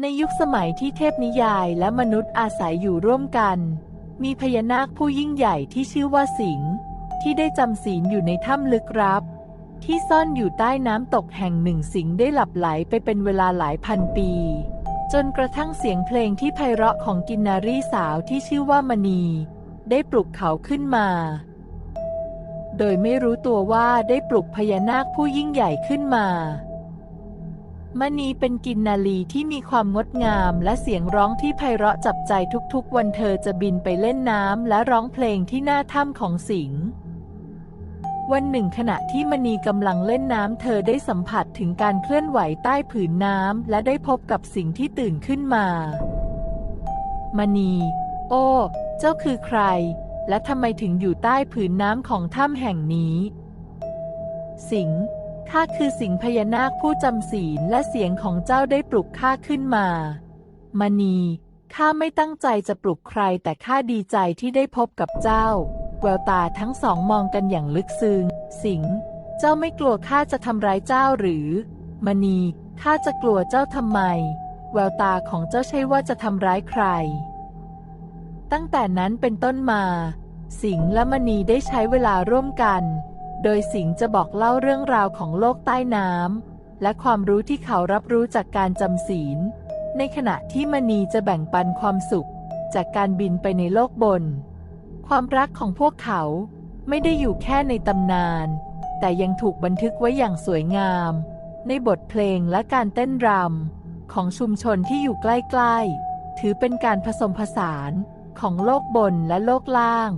ในยุคสมัยที่เทพนิยายและมนุษย์อาศัยอยู่ร่วมกัน มีพญานาคผู้ยิ่งใหญ่ที่ชื่อว่าสิงห์ที่ได้จำศีลอยู่ในถ้ำลึกลับ ที่ซ่อนอยู่ใต้น้ำตกแห่งหนึ่งสิงห์ได้หลับไหลไปเป็นเวลาหลายพันปี จนกระทั่งเสียงเพลงที่ไพเราะของกินนารีสาวที่ชื่อว่ามณี ได้ปลุกเขาขึ้นมา โดยไม่รู้ตัวว่าได้ปลุกพญานาคผู้ยิ่งใหญ่ขึ้นมา มณีเป็นกินนาลีที่มีความงดงามและเสียงร้องที่ไพเราะจับใจทุกๆ วันเธอจะบินไปเล่นน้ำและร้องเพลงที่หน้าถ้ำของสิงห์วันหนึ่งขณะที่มณีกำลังเล่นน้ำเธอได้สัมผัสถึงการเคลื่อนไหวใต้ผืนน้ำและได้พบกับสิ่งที่ตื่นขึ้นมา มณี โอ้ เจ้าคือใคร และทำไมถึงอยู่ใต้ผืนน้ำของถ้ำแห่งนี้ สิงห์ ข้าคือสิงพญานาคผู้จำศีลและเสียงของเจ้าได้ปลุกข้าขึ้นมามณีข้าไม่ตั้งใจจะปลุกใครแต่ข้าดีใจที่ได้พบกับเจ้า แววตาทั้งสองมองกันอย่างลึกซึ้งสิง เจ้าไม่กลัวข้าจะทำร้ายเจ้าหรือ มณีข้าจะกลัวเจ้าทำไม แววตาของเจ้าใช่ว่าจะทำร้ายใคร ตั้งแต่นั้นเป็นต้นมา สิงและมณีได้ใช้เวลาร่วมกัน โดยสิงห์จะบอกเล่าเรื่องราวของโลกใต้น้ำ และความรู้ที่เขารับรู้จากการจำศีล ในขณะที่มณีจะแบ่งปันความสุข จากการบินไปในโลกบน ความรักของพวกเขาไม่ได้อยู่แค่ในตำนาน แต่ยังถูกบันทึกไว้อย่างสวยงาม ในบทเพลงและการเต้นรำของชุมชนที่อยู่ใกล้ๆ ถือเป็นการผสมผสานของโลกบนและโลกล่าง